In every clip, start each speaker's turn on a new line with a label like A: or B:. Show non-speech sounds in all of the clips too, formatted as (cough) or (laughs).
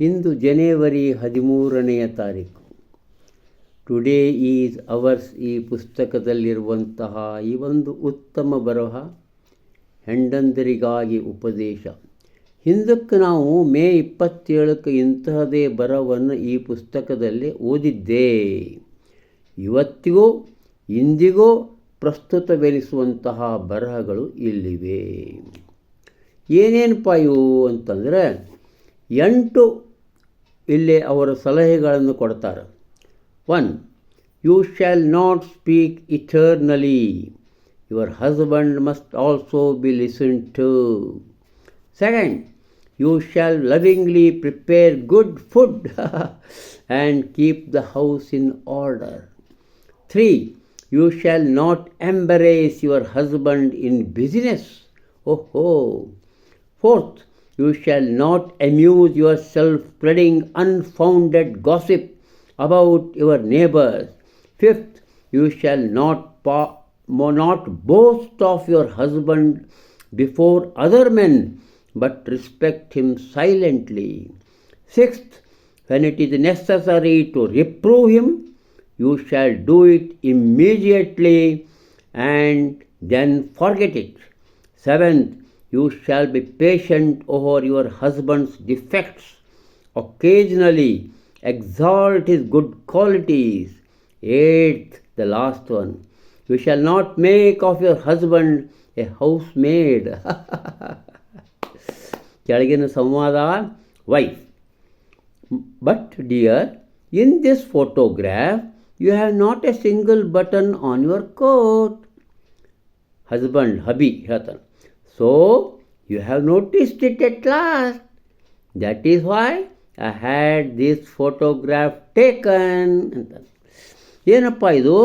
A: ಇಂದು ಜನವರಿ ಹದಿಮೂರನೆಯ ತಾರೀಕು. Today is ours ಈ ಪುಸ್ತಕದಲ್ಲಿರುವಂತಹ ಈ ಒಂದು ಉತ್ತಮ ಬರಹ, ಹೆಂಡಂದರಿಗಾಗಿ ಉಪದೇಶ. ಹಿಂದಕ್ಕೆ ನಾವು ಮೇ ಇಪ್ಪತ್ತೇಳಕ್ಕೆ ಇಂತಹದೇ ಬರವನ್ನು ಈ ಪುಸ್ತಕದಲ್ಲಿ ಓದಿದ್ದೇ. ಇವತ್ತಿಗೂ, ಇಂದಿಗೂ ಪ್ರಸ್ತುತವೆನಿಸುವಂತಹ ಬರಹಗಳು ಇಲ್ಲಿವೆ. ಏನೇನಪ್ಪ ಇವು ಅಂತಂದರೆ, ಎಂಟು ಇಲ್ಲಿ ಅವರ ಸಲಹೆಗಳನ್ನು ಕೊಡ್ತಾರೆ. One you shall not speak eternally your husband must also be listen to second you shall lovingly prepare good food and keep the house in order three You shall not embarrass your husband in business. Oh ho! Fourth, you shall not amuse yourself spreading unfounded gossip about your neighbors. Fifth, you shall not, pa- not boast of your husband before other men, but respect him silently. Sixth, when it is necessary to reprove him, you shall do it immediately and then forget it. Seventh, you shall be patient over your husband's defects. Occasionally, exalt his good qualities. Eighth, the last one, you shall not make of your husband a housemaid. (laughs) ಕೆಳಗಿನ ಸಂವಾದ wife but dear in this photograph you have not a single button on your coat husband hubby ಹೇಳ್ತಾನೆ so you have noticed it at last that is why I had this photograph taken ಅಂತ ಏನಪ್ಪ ಇದು?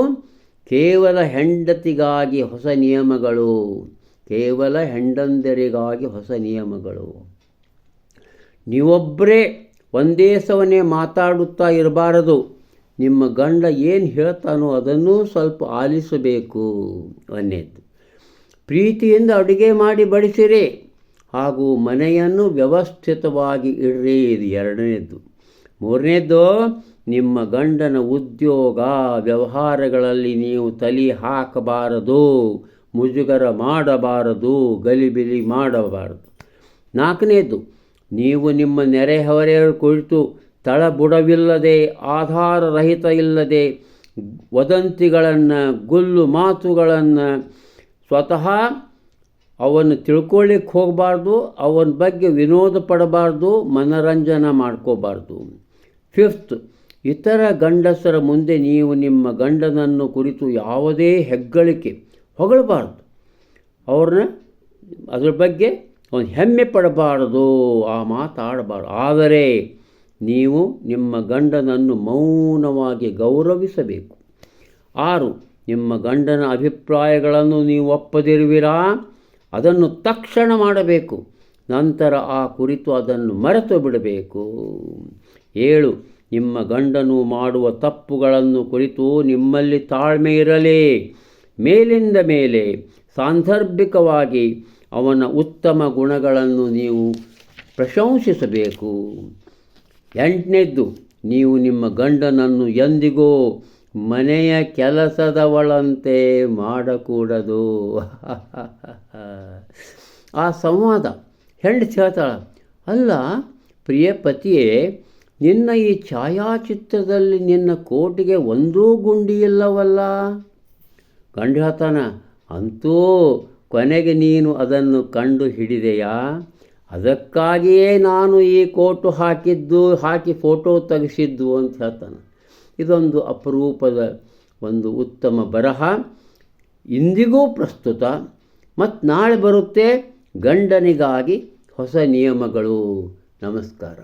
A: ಕೇವಲ ಹೆಂಡತಿಗಾಗಿ ಹೊಸ ನಿಯಮಗಳು. ಕೇವಲ ಹೆಂಡಂದರಿಗಾಗಿ ಹೊಸ ನಿಯಮಗಳು. ನೀವೊಬ್ಬರೇ ಒಂದೇ ಸವನೇ ಮಾತಾಡುತ್ತಾ ಇರಬಾರದು. ನಿಮ್ಮ ಗಂಡ ಏನು ಹೇಳ್ತಾನೋ ಅದನ್ನೂ ಸ್ವಲ್ಪ ಆಲಿಸಬೇಕು ಅನ್ನೇದು ಪ್ರೀತಿಯಿಂದ ಅಡುಗೆ ಮಾಡಿ ಬಡಿಸಿರಿ ಹಾಗೂ ಮನೆಯನ್ನು ವ್ಯವಸ್ಥಿತವಾಗಿ ಇಡ್ರಿ ಇದು ಎರಡನೇದ್ದು. ಮೂರನೇದ್ದು, ನಿಮ್ಮ ಗಂಡನ ಉದ್ಯೋಗ ವ್ಯವಹಾರಗಳಲ್ಲಿ ನೀವು ತಲೆ ಹಾಕಬಾರದು, ಮುಜುಗರ ಮಾಡಬಾರದು, ಗಲಿಬಿಲಿ ಮಾಡಬಾರದು. ನಾಲ್ಕನೇದ್ದು, ನೀವು ನಿಮ್ಮ ನೆರೆಹೊರೆಯವರು ಕುರಿತು ತಳಬುಡವಿಲ್ಲದೆ ಆಧಾರರಹಿತ ಇಲ್ಲದೆ ವದಂತಿಗಳನ್ನು, ಗುಲ್ಲು ಮಾತುಗಳನ್ನು ಸ್ವತಃ ಅವನ್ನು ತಿಳ್ಕೊಳ್ಳಿಕ್ಕೆ ಹೋಗಬಾರ್ದು, ಅವನ ಬಗ್ಗೆ ವಿನೋದ ಪಡಬಾರ್ದು, ಮನರಂಜನೆ ಮಾಡ್ಕೋಬಾರ್ದು. ಫಿಫ್ತ್, ಇತರ ಗಂಡಸರ ಮುಂದೆ ನೀವು ನಿಮ್ಮ ಗಂಡನನ್ನು ಕುರಿತು ಯಾವುದೇ ಹೆಗ್ಗಳಿಕೆ ಹೊಗಳಬಾರ್ದು. ಅವ್ರನ್ನ ಅದ್ರ ಬಗ್ಗೆ ಅವನು ಹೆಮ್ಮೆ ಪಡಬಾರ್ದು, ಆ ಮಾತಾಡಬಾರ್ದು. ಆದರೆ ನೀವು ನಿಮ್ಮ ಗಂಡನನ್ನು ಮೌನವಾಗಿ ಗೌರವಿಸಬೇಕು. ಆರು, ನಿಮ್ಮ ಗಂಡನ ಅಭಿಪ್ರಾಯಗಳನ್ನು ನೀವು ಒಪ್ಪದಿರುವಿರಾ? ಅದನ್ನು ತಕ್ಷಣ ಮಾಡಬೇಕು. ನಂತರ ಆ ಕುರಿತು ಅದನ್ನು ಮರೆತು ಬಿಡಬೇಕು. ಏಳು, ನಿಮ್ಮ ಗಂಡನು ಮಾಡುವ ತಪ್ಪುಗಳನ್ನು ಕುರಿತು ನಿಮ್ಮಲ್ಲಿ ತಾಳ್ಮೆ ಇರಲಿ. ಮೇಲಿಂದ ಮೇಲೆ ಸಾಂದರ್ಭಿಕವಾಗಿ ಅವನ ಉತ್ತಮ ಗುಣಗಳನ್ನು ನೀವು ಪ್ರಶಂಸಿಸಬೇಕು. ಎಂಟನೇದ್ದು, ನೀವು ನಿಮ್ಮ ಗಂಡನನ್ನು ಎಂದಿಗೂ ಮನೆಯ ಕೆಲಸದವಳಂತೆ ಮಾಡಕೂಡದು. (laughs) ಆ ಸಂವಾದ, ಹೆಂಡತಿ ಹೇಳ್ತಾಳೆ, ಅಲ್ಲ, ಪ್ರಿಯ ಪತಿಯೇ, ನಿನ್ನ ಈ ಛಾಯಾಚಿತ್ರದಲ್ಲಿ ನಿನ್ನ ಕೋಟಿಗೆ ಒಂದೂ ಗುಂಡಿ ಇಲ್ಲವಲ್ಲ? ಗಂಡು ಹೇಳ್ತಾನ, ಅಂತೂ ಕೊನೆಗೆ ನೀನು ಅದನ್ನು ಕಂಡು ಹಿಡಿದೆಯಾ? ಅದಕ್ಕಾಗಿಯೇ ನಾನು ಈ ಕೋಟು ಹಾಕಿದ್ದು, ಹಾಕಿ ಫೋಟೋ ತೆಗೆಸಿದ್ದು ಅಂತ ಹೇಳ್ತಾನೆ. ಇದೊಂದು ಅಪರೂಪದ ಒಂದು ಉತ್ತಮ ಬರಹ. ಇಂದಿಗೂ ಪ್ರಸ್ತುತ ಮತ್ತು ನಾಳೆ ಬರುತ್ತೆ ಗಂಡನಿಗಾಗಿ ಹೊಸ ನಿಯಮಗಳು. ನಮಸ್ಕಾರ.